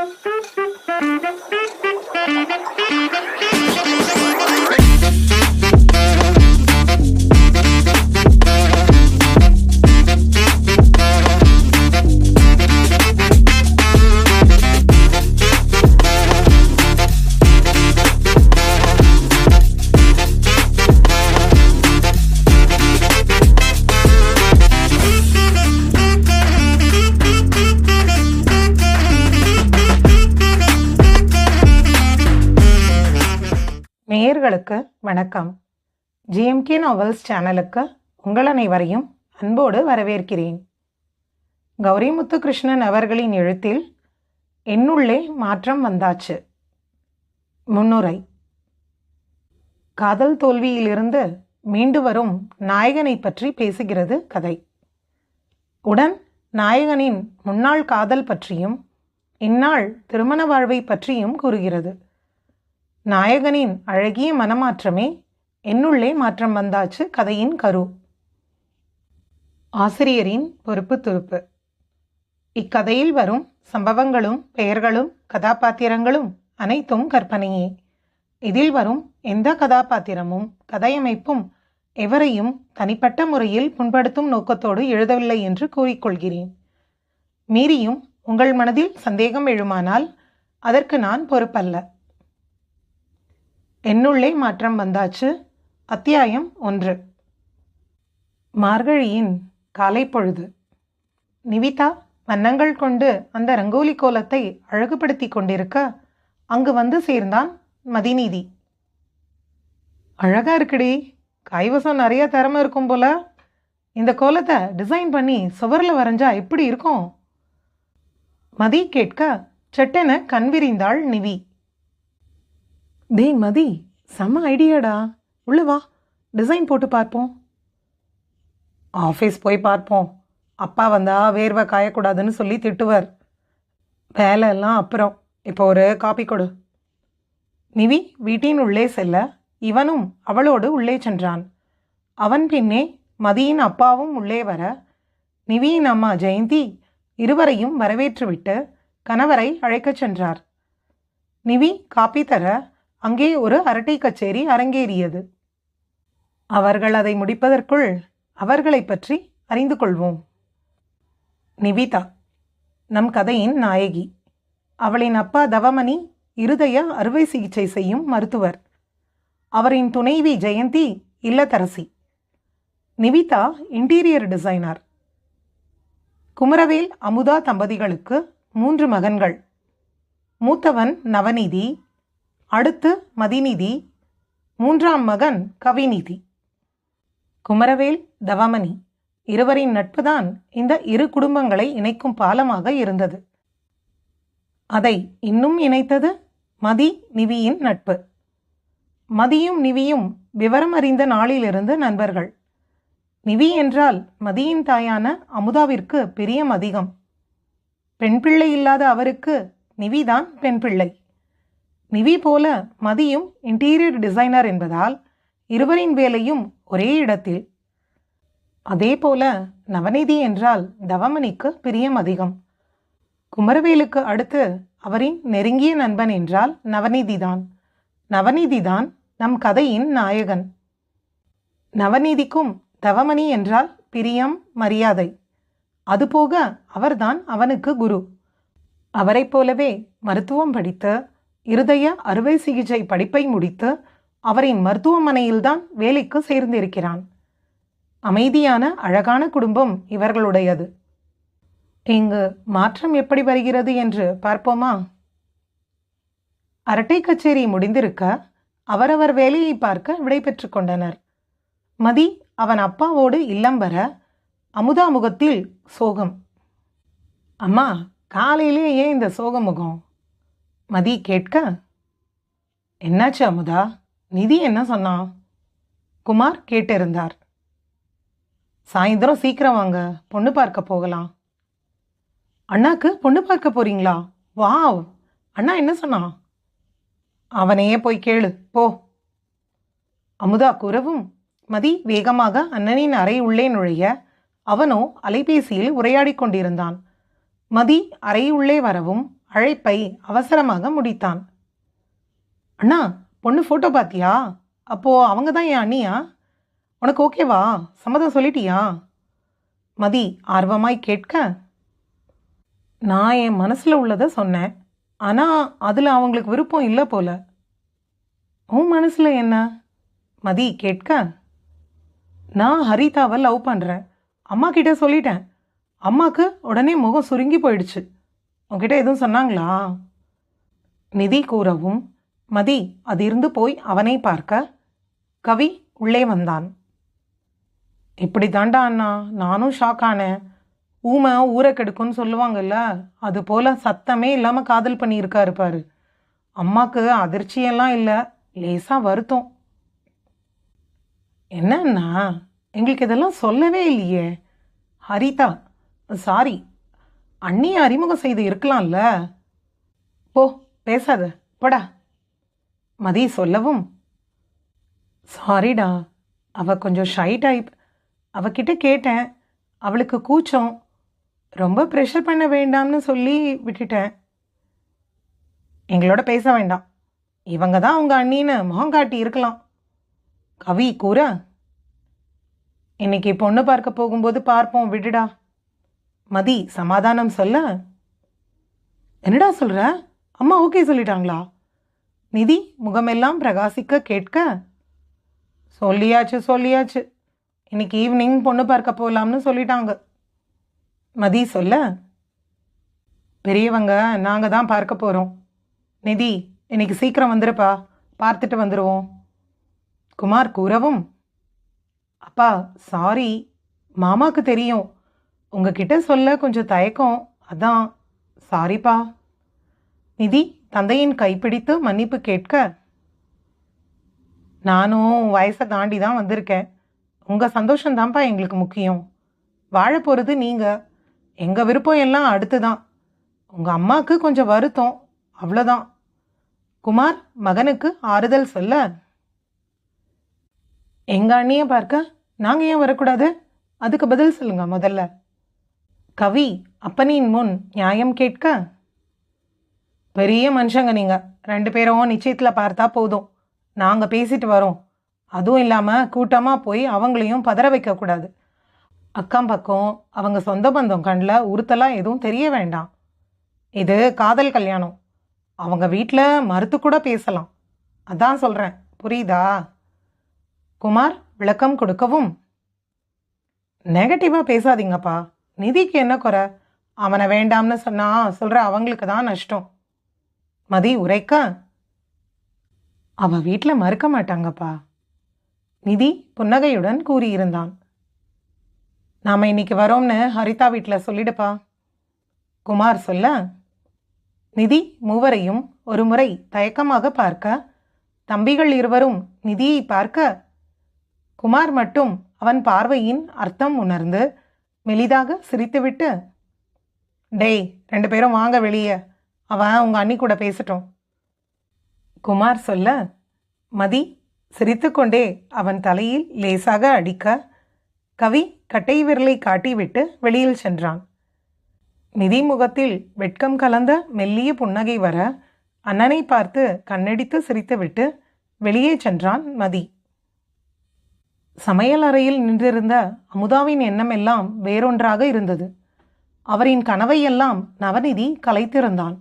Thank you. வணக்கம். GMK novels சேனலுக்கு உங்கள் அனைவரையும் அன்போடு வரவேற்கிறேன். கௌரி முத்துகிருஷ்ணன் அவர்களின் எழுத்தில் என்னுள்ளே மாற்றம் வந்தாச்சு. முன்னுரை. காதல் தோல்வியிலிருந்து மீண்டு வரும் நாயகனை பற்றி பேசுகிறது கதை. உடன் நாயகனின் முன்னாள் காதல் பற்றியும் இந்நாள் திருமண வாழ்வை பற்றியும் கூறுகிறது. நாயகனின் அழகிய மனமாற்றமே என்னுள்ளே மாற்றம் வந்தாச்சு கதையின் கரு. ஆசிரியரின் பொறுப்பு துருப்பு. இக்கதையில் வரும் சம்பவங்களும் பெயர்களும் கதாபாத்திரங்களும் அனைத்தும் கற்பனையே. இதில் வரும் எந்த கதாபாத்திரமும் கதையமைப்பும் எவரையும் தனிப்பட்ட முறையில் புண்படுத்தும் நோக்கத்தோடு எழுதவில்லை என்று கூறிக்கொள்கிறேன். மீறியும் உங்கள் மனதில் சந்தேகம் எழுமானால் அதற்கு நான் பொறுப்பல்ல. என்னுள்ளே மாற்றம் வந்தாச்சு. அத்தியாயம் ஒன்று. மார்கழியின் காலை பொழுது நிவிதா வண்ணங்கள் கொண்டு அந்த ரங்கோலி கோலத்தை அழகுபடுத்தி கொண்டிருக்க அங்கு வந்து சேர்ந்தான் மதிநீதி. அழகா இருக்குடி. கைவசம் நிறைய திறமை இருக்கும் போல. இந்த கோலத்தை டிசைன் பண்ணி சுவரில் வரைஞ்சா எப்படி இருக்கும்? மதி கேட்க செட்டென கண் விரிந்தாள் நிவி. டேய் மதி செம்ம ஐடியாடா. உள்ள வா டிசைன் போட்டு பார்ப்போம். ஆஃபீஸ் போய் பார்ப்போம். அப்பா வந்தால் வேர்வை காயக்கூடாதுன்னு சொல்லி திட்டுவார். வேலை எல்லாம் அப்புறம். இப்போ ஒரு காப்பி கொடு. நிவி வீட்டின் உள்ளே செல்ல. இவனும் அவளோடு உள்ளே சென்றான். அவன் பின்னே மதியின் அப்பாவும் உள்ளே வர. நிவியின் அம்மா ஜெயந்தி இருவரையும் வரவேற்றுவிட்டு கணவரை அழைக்கச் சென்றார். நிவி காப்பி தர அங்கே ஒரு அரட்டை கச்சேரி அரங்கேறியது. அவர்கள் அதை முடிப்பதற்குள் அவர்களைப் பற்றி அறிந்து கொள்வோம். நிவிதா நம் கதையின் நாயகி. அவளின் அப்பா தவமணி இருதய அறுவை சிகிச்சை செய்யும் மருத்துவர். அவரின் துணைவி Jayanthi இல்லத்தரசி. Nivitha interior designer. Kumaravel Amudha தம்பதிகளுக்கு மூன்று மகன்கள். மூத்தவன் நவநீதி அடுத்து மதிநிதி மூன்றாம் மகன் கவிநிதி. குமரவேல் தவமணி இருவரின் நட்புதான் இந்த இரு குடும்பங்களை இணைக்கும் பாலமாக இருந்தது. அதை இன்னும் இணைத்தது மதி நிவியின் நட்பு. மதியும் நிவியும் விவரம் அறிந்த நாளிலிருந்து நண்பர்கள். நிவி என்றால் மதியின் தாயான அமுதாவிற்கு பிரியம் அதிகம். பெண் பிள்ளை இல்லாத அவருக்கு நிவிதான் பெண் பிள்ளை. நிவி போல மதியும் இன்டீரியர் டிசைனர் என்பதால் இருவரின் வேலையும் ஒரே இடத்தில். அதே போல நவநிதி என்றால் தவமணிக்கு பிரியம் அதிகம். குமரவேலுக்கு அடுத்து அவரின் நெருங்கிய நண்பன் என்றால் நவநீதிதான். நவநீதிதான் நம் கதையின் நாயகன். நவநீதிக்கும் தவமணி என்றால் பிரியம் மரியாதை. அதுபோக அவர்தான் அவனுக்கு குரு. அவரைப் போலவே மருத்துவம் படித்து இருதய அறுவை சிகிச்சை படிப்பை முடித்து அவரின் மருத்துவமனையில்தான் வேலைக்கு சேர்ந்திருக்கிறான். அமைதியான அழகான குடும்பம் இவர்களுடையது. இங்கு மாற்றம் எப்படி வருகிறது என்று பார்ப்போமா? அரட்டை கச்சேரி முடிந்திருக்க அவரவர் வேலையை பார்க்க விடைபெற்று கொண்டனர். மதி அவன் அப்பாவோடு இல்லம் வர அமுதா முகத்தில் சோகம். அம்மா காலையிலே ஏன் இந்த சோக முகம் மதி கேட்க? என்னாச்சு அமுதா? நிதி என்ன சொன்னான் குமார் கேட்டிருந்தார். சாயந்தரம் சீக்கிரம் வாங்க பொண்ணு பார்க்க போகலாம். அண்ணாக்கு பொண்ணு பார்க்க போறீங்களா? வாவ்! அண்ணா என்ன சொன்னான் அவனையே போய் கேளு போ. அமுதா கூறவும் மதி வேகமாக அண்ணனின் அறை உள்ளே நுழைய அவனோ அலைபேசியில் உரையாடிக் கொண்டிருந்தான். மதி அறை உள்ளே வரவும் அழைப்பை அவசரமாக முடித்தான். அண்ணா பொண்ணு ஃபோட்டோ பார்த்தியா? அப்போது அவங்க தான் என் அண்ணியா? உனக்கு ஓகேவா சம்மதம் சொல்லிட்டியா? மதி ஆர்வமாய் கேட்க. நான் என் மனசில் உள்ளதை சொன்னேன். ஆனால் அதில் அவங்களுக்கு விருப்பம் இல்லை போல. உன் மனசில் என்ன? மதி கேட்க. நான் ஹரிதாவை லவ் பண்ணுறேன் அம்மா கிட்ட சொல்லிட்டேன். அம்மாவுக்கு உடனே முகம் சுருங்கி போயிடுச்சு. உன்கிட்ட எதுவும் சொன்னாங்களா? நிதி கூறவும் மதி அதிர்ந்து போய் அவனை பார்க்க. கவி உள்ளே வந்தான். இப்படி தாண்டா அண்ணா நானும் ஷாக் ஆனேன். ஊமை ஊரை கெடுக்கும்னு சொல்லுவாங்கல்ல அது போல் சத்தமே இல்லாமல் காதல் பண்ணியிருக்காரு பாரு. அம்மாவுக்கு அதிர்ச்சியெல்லாம் இல்லை லேசாக வருத்தம். என்னண்ணா எங்களுக்கு இதெல்லாம் சொல்லவே இல்லையே. ஹரிதா சாரி அண்ணியை அறிமுகம் செய்து இருக்கலாம்ல? போ பேசாத. போடா. மதி சொல்லவும். சாரிடா அவ கொஞ்சம் ஷை டைப் அவகிட்ட கேட்டேன். அவளுக்கு கூச்சம். ரொம்ப ப்ரெஷர் பண்ண வேண்டாம்னு சொல்லி விட்டுட்டேன். எங்களோட பேச வேண்டாம். இவங்க தான் அவங்க அண்ணின்னு முகம் காட்டி இருக்கலாம். கவி கூற. இன்னைக்கு பொண்ணு பார்க்க போகும்போது பார்ப்போம் விடுடா. மதி சமாதானம் சொல்ல. என்னடா சொல்கிற அம்மா ஓகே சொல்லிட்டாங்களா? நிதி முகமெல்லாம் பிரகாசிக்க கேட்க. சொல்லியாச்சு சொல்லியாச்சு. இன்னைக்கு ஈவினிங் பொண்ணு பார்க்க போகலாம்னு சொல்லிட்டாங்க. மதி சொல்ல. பெரியவங்க நாங்கள் தான் பார்க்க போகிறோம் நிதி இன்னைக்கு சீக்கிரம் வந்துருப்பா. பார்த்துட்டு வந்துடுவோம் குமார் கூறவும் அப்பா சாரி மாமாக்கு தெரியும். உங்ககிட்ட சொல்ல கொஞ்சம் தயக்கம். அதான் சாரிப்பா. நிதி தந்தையின் கைப்பிடித்து மன்னிப்பு கேட்க. நானும் வயசை தாண்டி தான் வந்திருக்கேன். உங்கள் சந்தோஷம்தான்ப்பா எங்களுக்கு முக்கியம். வாழ போகிறது நீங்கள் எங்கள் விருப்பம் எல்லாம் அடுத்து தான். உங்கள் அம்மாவுக்கு கொஞ்சம் வருத்தம். அவ்வளோதான் குமார் மகனுக்கு ஆறுதல் சொல்ல. எங்கள் அண்ணியை பார்க்க நாங்கள் ஏன் வரக்கூடாது? அதுக்கு பதில் சொல்லுங்கள் முதல்ல. கவி அப்பனின் முன் நியாயம் கேட்க? பெரிய மனுஷங்க நீங்கள் ரெண்டு பேரும் நிச்சயத்தில் பார்த்தா போதும். நாங்கள் பேசிட்டு வரோம். அதுவும் இல்லாமல் கூட்டமாக போய் அவங்களையும் பதற வைக்கக்கூடாது அக்கம் பக்கம் அவங்க சொந்த பந்தம் கண்ணில் உறுத்தலாம் எதுவும் தெரிய வேண்டாம். இது காதல் கல்யாணம். அவங்க வீட்டில் மறுத்து கூட பேசலாம். அதான் சொல்கிறேன் புரியுதா? குமார் விளக்கம் கொடுக்கவும். நெகட்டிவாக பேசாதீங்கப்பா. நிதிக்கு என்ன குறை? அவனை வேண்டாம்னு சொன்னா சொல்கிற அவங்களுக்கு தான் நஷ்டம். மதி உரைக்க. அவ வீட்டில் மறுக்க மாட்டாங்கப்பா. நிதி புன்னகையுடன் கூறியிருந்தான். நாம் இன்னைக்கு வரோம்னு ஹரிதா வீட்டில் சொல்லிடுப்பா. குமார் சொல்ல நிதி மூவரையும் ஒரு முறை தயக்கமாக பார்க்க தம்பிகள் இருவரும் நிதியை பார்க்க. குமார் மட்டும் அவன் பார்வையின் அர்த்தம் உணர்ந்து மெலிதாக சிரித்துவிட்டு டேய் ரெண்டு பேரும் வாங்க வெளியே. அவன் உங்கள் அண்ணி கூட பேசட்டும். குமார் சொல்ல மதி சிரித்துக்கொண்டே அவன் தலையில் லேசாக அடிக்க கவி கட்டை விரலை காட்டிவிட்டு வெளியில் சென்றான். நிதி முகத்தில் வெட்கம் கலந்த மெல்லிய புன்னகை வர அண்ணனை பார்த்து கண்ணடித்து சிரித்துவிட்டு வெளியே சென்றான் மதி. சமையல் அறையில் நின்றிருந்த அமுதாவின் எண்ணம் எல்லாம் வேறொன்றாக இருந்தது. அவரின் கனவையெல்லாம் நவநிதி கலைத்திருந்தான்.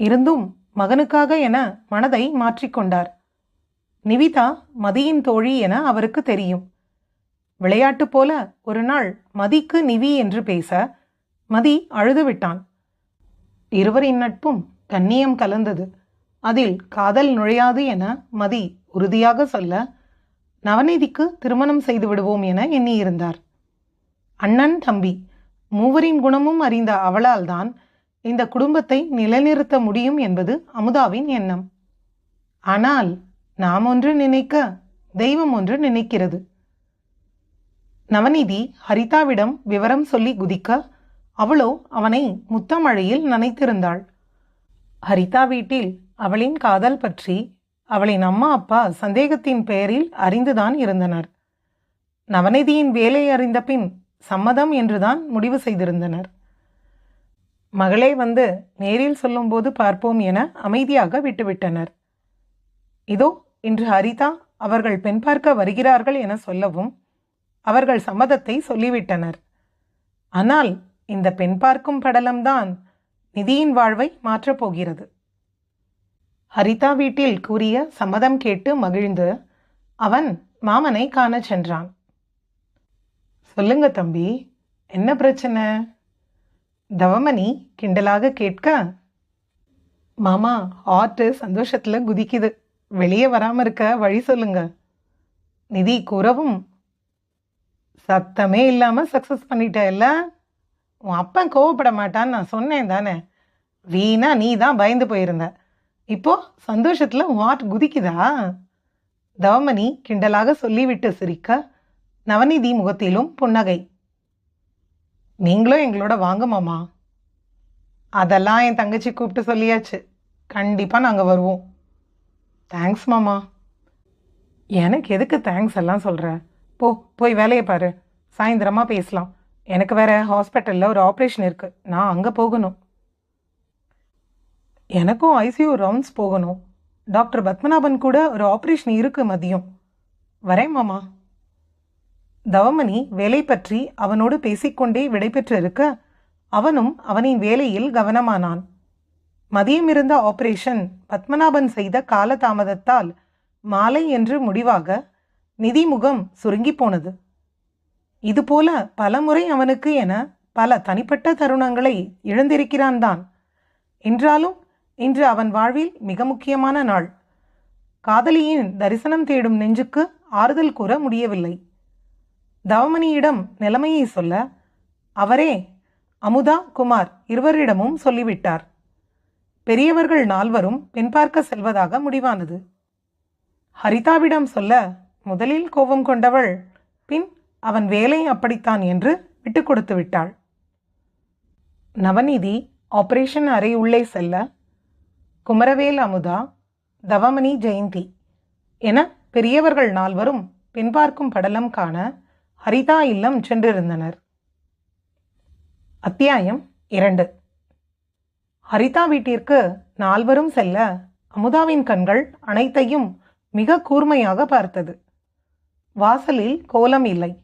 இருந்தும் மகனுக்காக என மனதை மாற்றிக்கொண்டார் நிவிதா மதியின் தோழி என அவருக்கு தெரியும். விளையாட்டு போல ஒரு நாள் மதிக்கு நிவி என்று பேச மதி அழுது விட்டான். இருவரின் நட்பும் கண்ணியம் கலந்தது. அதில் காதல் நுழையாது என மதி உறுதியாக சொல்ல நவநீதிக்கு திருமணம் செய்து விடுவோம் என எண்ணியிருந்தார். அண்ணன் தம்பி மூவரின் குணமும் அறிந்த அவளால்தான் இந்த குடும்பத்தை நிலைநிறுத்த முடியும் என்பது அமுதாவின் எண்ணம். ஆனால் நாம் ஒன்று நினைக்க தெய்வம் ஒன்று நினைக்கிறது. நவநீதி ஹரிதாவிடம் விவரம் சொல்லி குதிக்க அவளோ அவனை முத்தமழையில் நனைத்திருந்தாள். ஹரிதா வீட்டில் அவளின் காதல் பற்றி அவளின் அம்மா அப்பா சந்தேகத்தின் பெயரில் அறிந்துதான் இருந்தனர். நவநிதியின் வேலை அறிந்த பின் சம்மதம் என்றுதான் முடிவு செய்திருந்தனர். மகளே வந்து நேரில் சொல்லும்போது பார்ப்போம் என அமைதியாக விட்டுவிட்டனர். இதோ இன்று ஹரிதா அவர்கள் பெண் பார்க்க வருகிறார்கள் என சொல்லவும் அவர்கள் சம்மதத்தை சொல்லிவிட்டனர். ஆனால் இந்த பெண் பார்க்கும் படலம்தான் நிதியின் வாழ்வை மாற்றப் போகிறது. ஹரிதா வீட்டில் கூறிய சம்மதம் கேட்டு மகிழ்ந்து அவன் மாமனை காணச் சென்றான். சொல்லுங்க தம்பி என்ன பிரச்சனை? தவமணி கிண்டலாக கேட்க மாமா ஆர்ட்டு சந்தோஷத்தில் குதிக்குது. வெளியே வராமல் இருக்க வழி சொல்லுங்க. நிதி கூறவும். சத்தமே இல்லாமல் சக்ஸஸ் பண்ணிட்டேல்ல உன் அப்பன் கோவப்பட மாட்டான்னு நான் சொன்னேன் தானே. வீணா நீ தான் பயந்து போயிருந்த. இப்போ சந்தோஷத்தில் உன் ஹார்ட் குதிக்குதா? தவமணி கிண்டலாக சொல்லிவிட்டு சிரிக்க நவநிதி முகத்திலும் புன்னகை. நீங்களும் எங்களோட வாங்க மாமா. அதெல்லாம் என் தங்கச்சி கூப்பிட்டு சொல்லியாச்சு. கண்டிப்பாக நாங்கள் வருவோம். தேங்க்ஸ் மாமா. எனக்கு எதுக்கு தேங்க்ஸ் எல்லாம் சொல்கிற போ போய் வேலையை பாரு. சாயந்தரமாக பேசலாம். எனக்கு வேறு ஹாஸ்பிட்டலில் ஒரு ஆப்ரேஷன் இருக்குது நான் அங்கே போகணும். எனக்கும் ஐசியூ ரவுண்ட்ஸ் போகணும். டாக்டர் பத்மநாபன் கூட ஒரு ஆப்ரேஷன் இருக்கு மதியம். வரேன் மாமா. தவமணி வேலை பற்றி அவனோடு பேசிக்கொண்டே விடைபெற்றிருக்க அவனும் அவனின் வேலையில் கவனமானான். மதியம் இருந்த ஆபரேஷன் பத்மநாபன் செய்த காலதாமதத்தால் மாலை என்று முடிவாக நிதிமுகம் சுருங்கி போனது. இதுபோல பலமுறை அவனுக்கு என பல தனிப்பட்ட தருணங்களை இழந்திருக்கிறான் தான். என்றாலும் இன்று அவன் வாழ்வில் மிக முக்கியமான நாள். காதலியின் தரிசனம் தேடும் நெஞ்சுக்கு ஆறுதல் கூற முடியவில்லை. தவமணியிடம் நிலைமையை சொல்ல அவரே அமுதா குமார் இருவரிடமும் சொல்லிவிட்டார். பெரியவர்கள் நால்வரும் பெண் பார்க்க செல்வதாக முடிவானது. ஹரிதாவிடம் சொல்ல முதலில் கோபம் கொண்டவள் பின் அவன் வேலை அப்படித்தான் என்று விட்டு கொடுத்து விட்டாள். நவநீதி ஆபரேஷன் அறை உள்ளே செல்ல குமரவேல் அமுதா தவமணி ஜெயந்தி என பெரியவர்கள் நால்வரும் பின்பார்க்கும் படலம் காண ஹரிதா இல்லம் சென்றிருந்தனர். அத்தியாயம் இரண்டு. ஹரிதா வீட்டிற்கு நால்வரும் செல்ல அமுதாவின் கண்கள் அனைத்தையும் மிக கூர்மையாக பார்த்தது. வாசலில் கோலம் இல்லை.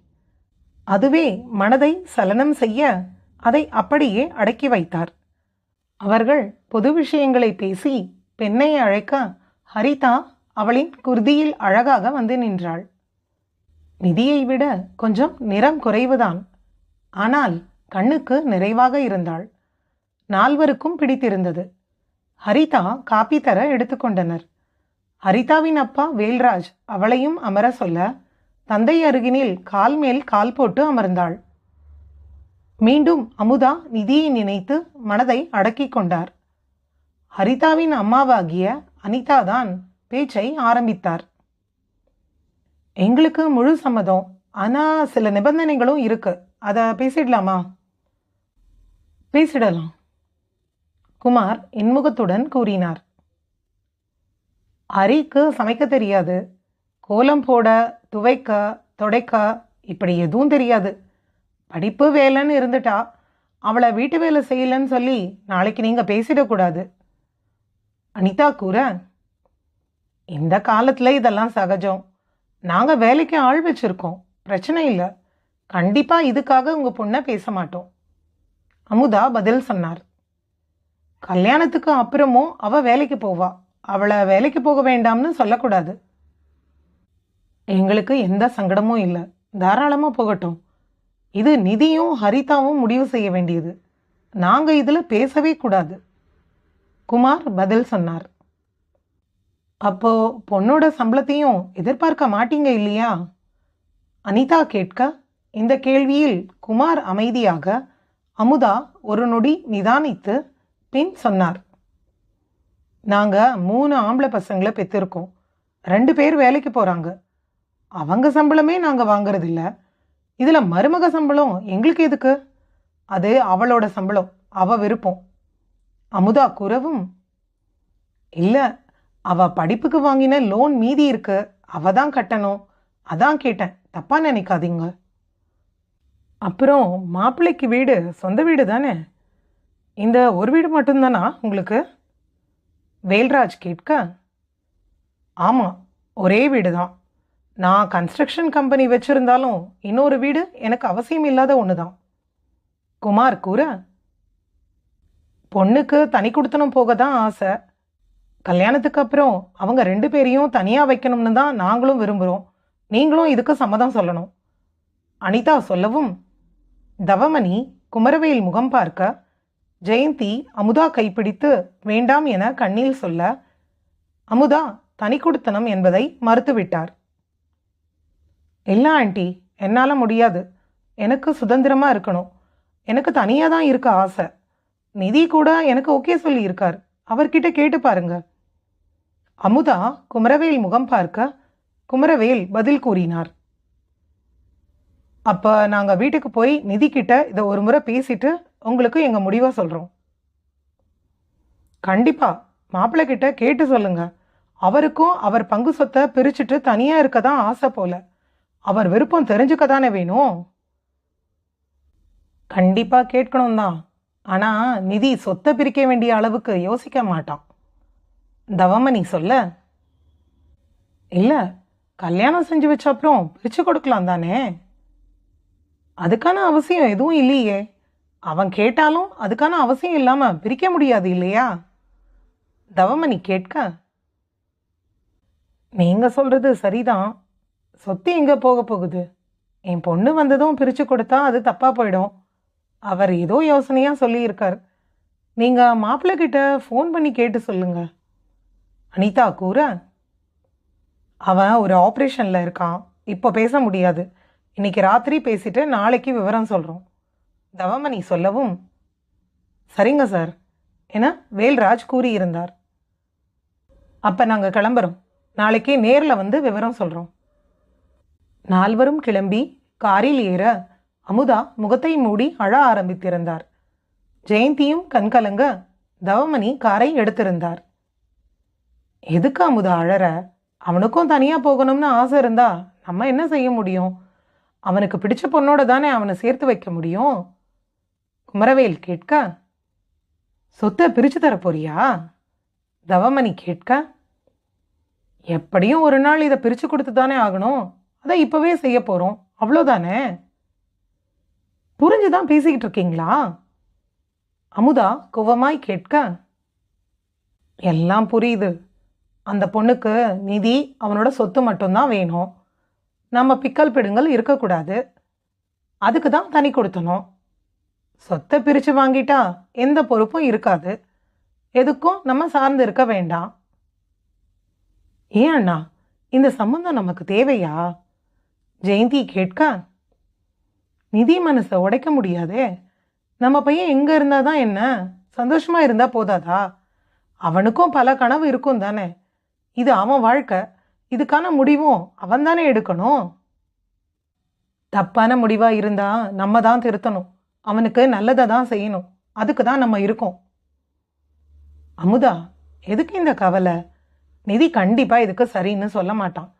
அதுவே மனதை சலனம் செய்ய அதை அப்படியே அடக்கி வைத்தார். அவர்கள் பொது விஷயங்களை பேசி பெண்ணை அழைக்க ஹரிதா அவளின் குர்தியில் அழகாக வந்து நின்றாள். நிதியை விட கொஞ்சம் நிறம் குறைவுதான். ஆனால் கண்ணுக்கு நிறைவாக இருந்தாள். நால்வருக்கும் பிடித்திருந்தது. ஹரிதா காப்பி தர எடுத்துக்கொண்டனர் ஹரிதாவின் அப்பா வேல்ராஜ் அவளையும் அமர சொல்ல தந்தை அருகினில் கால் மேல் கால் போட்டு அமர்ந்தாள். மீண்டும் அமுதா நிதியை நினைத்து மனதை அடக்கி கொண்டார். ஹரிதாவின் அம்மாவாகிய அனிதா தான் பேச்சை ஆரம்பித்தார். எங்களுக்கு முழு சம்மதம். ஆனால் சில நிபந்தனைகளும் இருக்கு. அதை பேசிடலாமா? பேசிடலாம். குமார் இன்முகத்துடன் கூறினார். ஹரிக்கு சமைக்க தெரியாது. கோலம் போட துவைக்க தொடைக்க இப்படி எதுவும் தெரியாது. படிப்பு வேலைன்னு இருந்துட்டா அவளை வீட்டு வேலை செய்யலன்னு சொல்லி நாளைக்கு நீங்கள் பேசிடக்கூடாது. அனிதா கூற இந்த காலத்தில் இதெல்லாம் சகஜம். நாங்கள் வேலைக்கு ஆள் வச்சுருக்கோம். பிரச்சனை இல்லை. கண்டிப்பாக இதுக்காக உங்கள் பொண்ணை பேச மாட்டோம். அமுதா பதில் சொன்னார். கல்யாணத்துக்கு அப்புறமும் அவள் வேலைக்கு போவா. அவளை வேலைக்கு போக வேண்டாம்னு சொல்லக்கூடாது. எங்களுக்கு எந்த சங்கடமும் இல்லை. தாராளமாக போகட்டும். இது நிதியும் ஹரிதாவும் முடிவு செய்ய வேண்டியது. நாங்கள் இதில் பேசவே கூடாது. குமார் பதில் சொன்னார். அப்போ பொண்ணோட சம்பளத்தையும் எதிர்பார்க்க மாட்டீங்க இல்லையா? அனிதா கேட்க இந்த கேள்வியில் குமார் அமைதியாக அமுதா ஒரு நொடி நிதானித்து பின் சொன்னார். நாங்கள் மூணு ஆம்பளை பசங்களை பெற்றிருக்கோம் ரெண்டு பேர் வேலைக்கு போகிறாங்க அவங்க சம்பளமே நாங்கள் வாங்குறதில்ல. இதில் மருமக சம்பளம் எங்களுக்கு எதுக்கு? அது அவளோட சம்பளம். அவ விருப்பம். அமுதா குறவும் இல்லை அவ படிப்புக்கு வாங்கின லோன் மீதி இருக்கு. அவ தான் கட்டணும். அதான் கேட்டேன். தப்பா நினைக்காதீங்க. அப்புறம் மாப்பிள்ளைக்கு வீடு சொந்த வீடு தானே? இந்த ஒரு வீடு மட்டும்தானா உங்களுக்கு? வேல்ராஜ் கேட்க ஆமாம் ஒரே வீடு தான் நான் கன்ஸ்ட்ரக்ஷன் கம்பெனி வச்சுருந்தாலும் இன்னொரு வீடு எனக்கு அவசியம் இல்லாத ஒன்று தான் குமார் கூற பொண்ணுக்கு தனி கொடுத்தனும் போக தான் ஆசை. கல்யாணத்துக்கு அப்புறம் அவங்க ரெண்டு பேரையும் தனியாக வைக்கணும்னு தான் நாங்களும் விரும்புகிறோம் நீங்களும் இதுக்கு சம்மதம் சொல்லணும். அனிதா சொல்லவும் தவமணி குமரவேல் முகம் பார்க்க ஜெயந்தி அமுதா கைப்பிடித்து வேண்டாம் என கண்ணில் சொல்ல அமுதா தனி கொடுத்தனம் என்பதை மறுத்துவிட்டார். இல்லை ஆண்டி. என்னால் முடியாது. எனக்கு சுதந்திரமாக இருக்கணும். எனக்கு தனியாக தான் இருக்க ஆசை. நிதி கூட எனக்கு ஓகே சொல்லியிருக்கார். அவர்கிட்ட கேட்டு பாருங்க. அமுதா குமரவேல் முகம் பார்க்க குமரவேல் பதில் கூறினார். அப்போ நாங்கள் வீட்டுக்கு போய் நிதி கிட்ட இதை ஒரு முறை பேசிட்டு உங்களுக்கு எங்கள் முடிவை சொல்கிறோம் கண்டிப்பாக மாப்பிள்ளை கிட்ட கேட்டு சொல்லுங்க. அவருக்கும் அவர் பங்கு சொத்தை பிரிச்சுட்டு தனியாக இருக்க தான் ஆசை போல. அவர் விருப்பம் தெரிஞ்சுக்க தானே வேணும்? கண்டிப்பாக கேட்கணும் தான் ஆனால் நிதி சொத்தை பிரிக்க வேண்டிய அளவுக்கு யோசிக்க மாட்டான். தவமணி சொல்ல. இல்லை கல்யாணம் செஞ்சு வச்ச அப்புறம் பிரித்து கொடுக்கலாம் தானே? அதுக்கான அவசியம் எதுவும் இல்லையே. அவன் கேட்டாலும் அதுக்கான அவசியம் இல்லாமல் பிரிக்க முடியாது இல்லையா? தவமணி கேட்க. நீங்கள் சொல்கிறது சரிதான். சொத்து எங்கே போக போகுது? என் பொண்ணு வந்ததும் பிரித்து கொடுத்தா அது தப்பாக போயிடும். அவர் ஏதோ யோசனையாக சொல்லியிருக்கார். நீங்கள் மாப்பிள்ளைகிட்ட ஃபோன் பண்ணி கேட்டு சொல்லுங்க. அனிதா கூற அவன் ஒரு ஆப்ரேஷனில் இருக்கான். இப்போ பேச முடியாது. இன்றைக்கி ராத்திரி பேசிட்டு நாளைக்கு விவரம் சொல்கிறோம் தவமணி சொல்லவும். சரிங்க சார். என வேல்ராஜ் கூறியிருந்தார். அப்போ நாங்கள் கிளம்புறோம். நாளைக்கு நேரில் வந்து விவரம் சொல்கிறோம் நால்வரும் கிளம்பி காரில் ஏற அமுதா முகத்தை மூடி அழ ஆரம்பித்திருந்தார். ஜெயந்தியும் கண்கலங்க தவமணி காரை எடுத்திருந்தார். எதுக்கு அமுதா அழற? அவனுக்கும் தனியாக போகணும்னு ஆசை இருந்தா நம்ம என்ன செய்ய முடியும்? அவனுக்கு பிடிச்ச பொண்ணோட தானே அவனை சேர்த்து வைக்க முடியும்? குமரவேல் கேட்க சொத்தை பிரித்து தர போறியா? தவமணி கேட்க எப்படியும் ஒரு நாள் இதை பிரித்து கொடுத்து தானே ஆகணும். அதை இப்போவே செய்ய போகிறோம் அவ்வளோதானே புரிஞ்சு தான் பேசிக்கிட்டு இருக்கீங்களா? அமுதா குவமாய் கேட்க எல்லாம் புரியுது. அந்த பொண்ணுக்கு நிதி அவனோட சொத்து மட்டும்தான் வேணும். நம்ம பிக்கல் பிடுங்கல் இருக்கக்கூடாது. அதுக்கு தான் தனி கொடுத்தணும். சொத்தை பிரித்து வாங்கிட்டா எந்த பொறுப்பும் இருக்காது. எதுக்கும் நம்ம சார்ந்து இருக்க வேண்டாம். ஏன் அண்ணா இந்த சம்மந்தம் நமக்கு தேவையா? ஜெயந்தி கேட்கா? நிதி மனசை உடைக்க முடியாதே. நம்ம பையன் எங்கே இருந்தால் தான் என்ன? சந்தோஷமாக இருந்தால் போதாதா? அவனுக்கும் பல கனவு இருக்கும் தானே. இது அவன் வாழ்க்கை. இதுக்கான முடிவும் அவன் தானே எடுக்கணும். தப்பான முடிவாக இருந்தால் நம்ம தான் திருத்தணும். அவனுக்கு நல்லதை தான் செய்யணும். அதுக்கு தான் நம்ம இருக்கோம். அமுதா எதுக்கு இந்த கவலை? நிதி கண்டிப்பாக இதுக்கு சரின்னு சொல்ல மாட்டான்.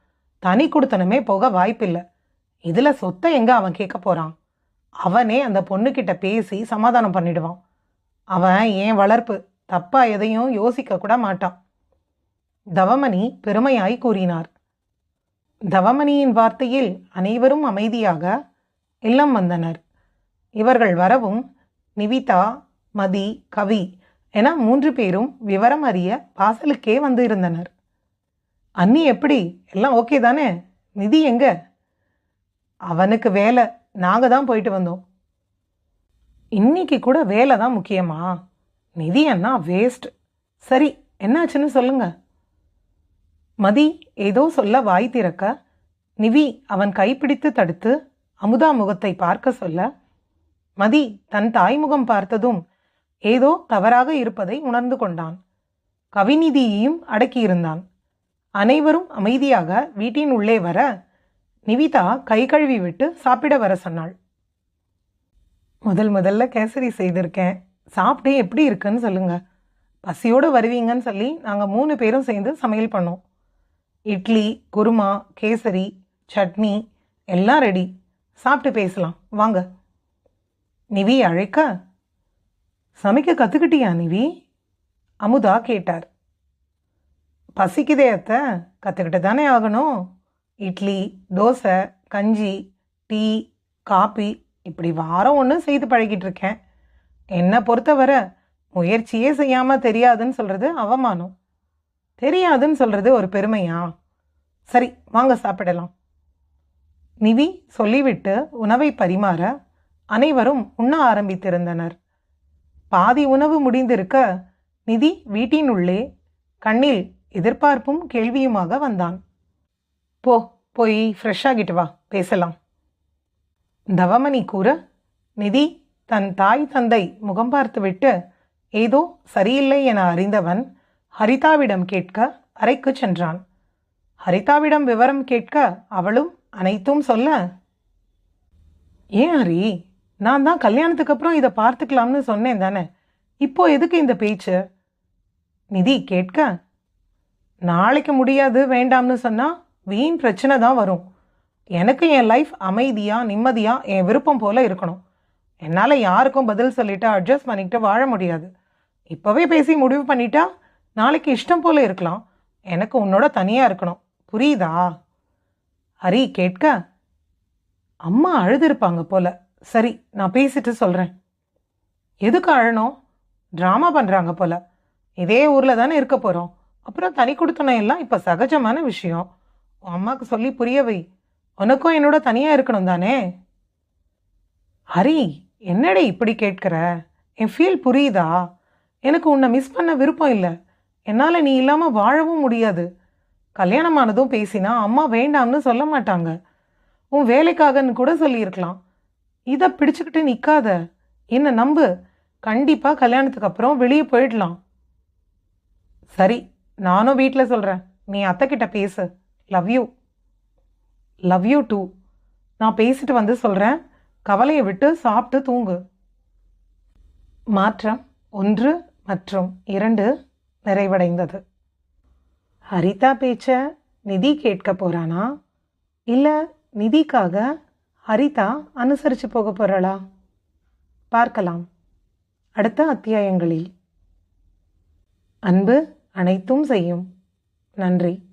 தனி கொடுத்தனமே போக வாய்ப்பில்லை. இதில் சொத்தை எங்கே அவன் கேட்க போகிறான் அவனே அந்த பொண்ணுக்கிட்ட பேசி சமாதானம் பண்ணிடுவான். அவன் ஏன் வளர்ப்பு? தப்பா எதையும் யோசிக்க கூட மாட்டான். தவமணி பெருமையாய் கூறினார். தவமணியின் வார்த்தையில் அனைவரும் அமைதியாக இல்லம் வந்தனர். இவர்கள் வரவும் நிவிதா மதி கவி என மூன்று பேரும் விவரம் அறிய வாசலுக்கே வந்து இருந்தனர் அண்ணி எப்படி? எல்லாம் ஓகே தானே? நிதி எங்க? அவனுக்கு வேலை. நாங்கள் தான் போயிட்டு வந்தோம். இன்னைக்கு கூட வேலை தான் முக்கியமா? நிதி அண்ணா வேஸ்ட் சரி என்னாச்சுன்னு சொல்லுங்க. மதி ஏதோ சொல்ல வாய் திறக்க. நிவி அவன் கைப்பிடித்து தடுத்து அமுதா முகத்தை பார்க்க சொல்ல. மதி தன் தாய்முகம் பார்த்ததும் ஏதோ தவறாக இருப்பதை உணர்ந்து கொண்டான். கவிநிதியையும் அடக்கியிருந்தான். அனைவரும் அமைதியாக வீட்டின் உள்ளே வர நிவிதா கை கழுவி விட்டு சாப்பிட வர சொன்னாள். முதல் முதல்ல கேசரி செய்திருக்கேன். சாப்பிட்டு எப்படி இருக்குன்னு சொல்லுங்க. பசியோடு வருவீங்கன்னு சொல்லி நாங்கள் மூணு பேரும் சேர்ந்து சமையல் பண்ணோம். இட்லி குருமா கேசரி சட்னி எல்லாம் ரெடி சாப்பிட்டு பேசலாம். வாங்க. நிவி அழைக்க சமைக்க கற்றுக்கிட்டியா நிவி? அமுதா கேட்டார். பசிக்குதே அத்தை. கற்றுக்கிட்டு தானே ஆகணும். இட்லி தோசை கஞ்சி டீ காபி. இப்படி வாரம் ஒன்று செய்து பழகிட்டு இருக்கேன். என்னை பொறுத்தவரை முயற்சியே செய்யாமல் தெரியாதுன்னு சொல்கிறது அவமானம். தெரியாதுன்னு சொல்கிறது ஒரு பெருமையா? சரி வாங்க சாப்பிடலாம். நிவி சொல்லிவிட்டு உணவை பரிமாற அனைவரும் உண்ண ஆரம்பித்திருந்தனர். பாதி உணவு முடிந்திருக்க நிதி வீட்டினுள்ளே கண்ணில் எதிர்பார்ப்பும் கேள்வியுமாக வந்தான். போ போய் ஃப்ரெஷ் ஆகிட்டு வா பேசலாம். தவமணி கூற நிதி தன் தாய் தந்தை முகம் பார்த்துவிட்டு ஏதோ சரியில்லை என அறிந்தவன் ஹரிதாவிடம் கேட்க அறைக்கு சென்றான். ஹரிதாவிடம் விவரம் கேட்க அவளும் அனைத்தும் சொல்ல ஏன் ஹரி நான் தான் கல்யாணத்துக்கு அப்புறம் இதை பார்த்துக்கலாம்னு சொன்னேன் தானே இப்போ எதுக்கு இந்த பேச்சு? நிதி கேட்க நாளைக்கு முடியாது வேண்டாம்னு சொன்னால் வீண் பிரச்சனை தான் வரும். எனக்கு என் லைஃப் அமைதியாக நிம்மதியாக என் விருப்பம் போல் இருக்கணும். என்னால் யாருக்கும் பதில் சொல்லிவிட்டு அட்ஜஸ்ட் பண்ணிக்கிட்டு வாழ முடியாது. இப்போவே பேசி முடிவு பண்ணிட்டா நாளைக்கு இஷ்டம் போல் இருக்கலாம். எனக்கு உன்னோட தனியாக இருக்கணும். புரியுதா? ஹரி கேட்க? அம்மா அழுதுருப்பாங்க போல. சரி நான் பேசிட்டு சொல்கிறேன் எதுக்கு அழணும்? ட்ராமா பண்ணுறாங்க போல. இதே ஊரில் தானே இருக்க போகிறோம் அப்புறம் தனி கொடுத்தனம் எல்லாம் இப்போ சகஜமான விஷயம். உன் அம்மாவுக்கு சொல்லி புரியவை. உனக்கும் என்னோட தனியாக இருக்கணும் தானே? ஹரி என்னடி இப்படி கேட்குற? என் ஃபீல் புரியுதா? எனக்கு உன்னை மிஸ் பண்ண விருப்பம் இல்லை. என்னால் நீ இல்லாமல் வாழவும் முடியாது. கல்யாணமானதும் பேசினா அம்மா வேண்டாம்னு சொல்ல மாட்டாங்க. உன் வேலைக்காகன்னு கூட சொல்லியிருக்கலாம். இதை பிடிச்சுக்கிட்டு நிற்காத என்னை நம்பு? கண்டிப்பாக கல்யாணத்துக்கு அப்புறம் வெளியே போயிடலாம். சரி நானும் வீட்டில் சொல்கிறேன் நீ அத்தைக்கிட்ட பேசு. Love you love you too நான் பேசிட்டு வந்து சொல்கிறேன் கவலையை விட்டு சாப்பிட்டு தூங்கு. மாற்றம் ஒன்று மற்றும் இரண்டு நிறைவடைந்தது. ஹரிதா பேச்ச நிதி கேட்க போகிறானா இல்லை நிதிக்காக ஹரிதா அனுசரித்து போக போகிறாளா பார்க்கலாம். அடுத்த அத்தியாயங்களில். அன்பு அனைத்தும் செய்யும். நன்றி.